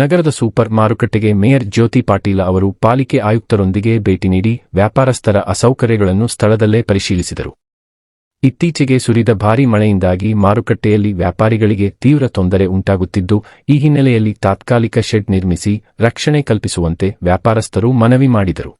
ನಗರದ ಸೂಪರ್ ಮಾರುಕಟ್ಟೆಗೆ ಮೇಯರ್ ಜ್ಯೋತಿ ಪಾಟೀಲ ಅವರು ಪಾಲಿಕೆ ಆಯುಕ್ತರೊಂದಿಗೆ ಭೇಟಿ ನೀಡಿ ವ್ಯಾಪಾರಸ್ಥರ ಅಸೌಕರ್ಯಗಳನ್ನು ಸ್ಥಳದಲ್ಲೇ ಪರಿಶೀಲಿಸಿದರು. ಇತ್ತೀಚೆಗೆ ಸುರಿದ ಭಾರೀ ಮಳೆಯಿಂದಾಗಿ ಮಾರುಕಟ್ಟೆಯಲ್ಲಿ ವ್ಯಾಪಾರಿಗಳಿಗೆ ತೀವ್ರ ತೊಂದರೆ ಉಂಟಾಗುತ್ತಿದ್ದು, ಈ ಹಿನ್ನೆಲೆಯಲ್ಲಿ ತಾತ್ಕಾಲಿಕ ಶೆಡ್ ನಿರ್ಮಿಸಿ ರಕ್ಷಣೆ ಕಲ್ಪಿಸುವಂತೆ ವ್ಯಾಪಾರಸ್ಥರು ಮನವಿ ಮಾಡಿದರು.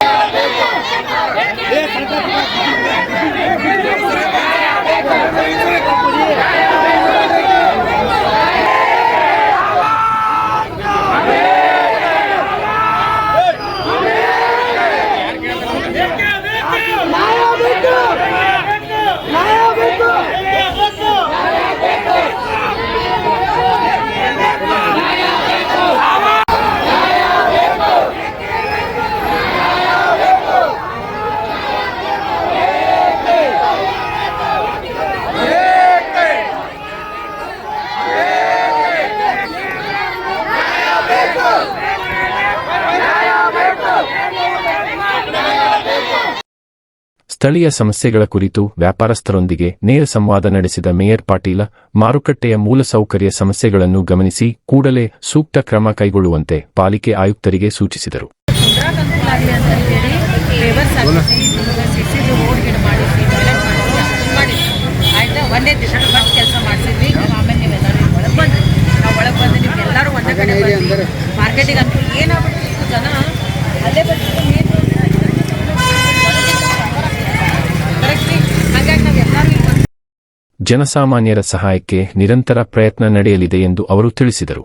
ಸ್ಥಳೀಯ ಸಮಸ್ಯೆಗಳ ಕುರಿತು ವ್ಯಾಪಾರಸ್ಥರೊಂದಿಗೆ ನೇರ ಸಂವಾದ ನಡೆಸಿದ ಮೇಯರ್ ಪಾಟೀಲ, ಮಾರುಕಟ್ಟೆಯ ಮೂಲಸೌಕರ್ಯ ಸಮಸ್ಯೆಗಳನ್ನು ಗಮನಿಸಿ ಕೂಡಲೇ ಸೂಕ್ತ ಕ್ರಮ ಕೈಗೊಳ್ಳುವಂತೆ ಪಾಲಿಕೆ ಆಯುಕ್ತರಿಗೆ ಸೂಚಿಸಿದರು. ಕುಂದ್ರಾಕ್ ಅನುಕೂಲ ಆಗಲಿ ಜನಸಾಮಾನ್ಯರ ಸಹಾಯಕ್ಕೆ ನಿರಂತರ ಪ್ರಯತ್ನ ನಡೆಯಲಿದೆ ಎಂದು ಅವರು ತಿಳಿಸಿದರು.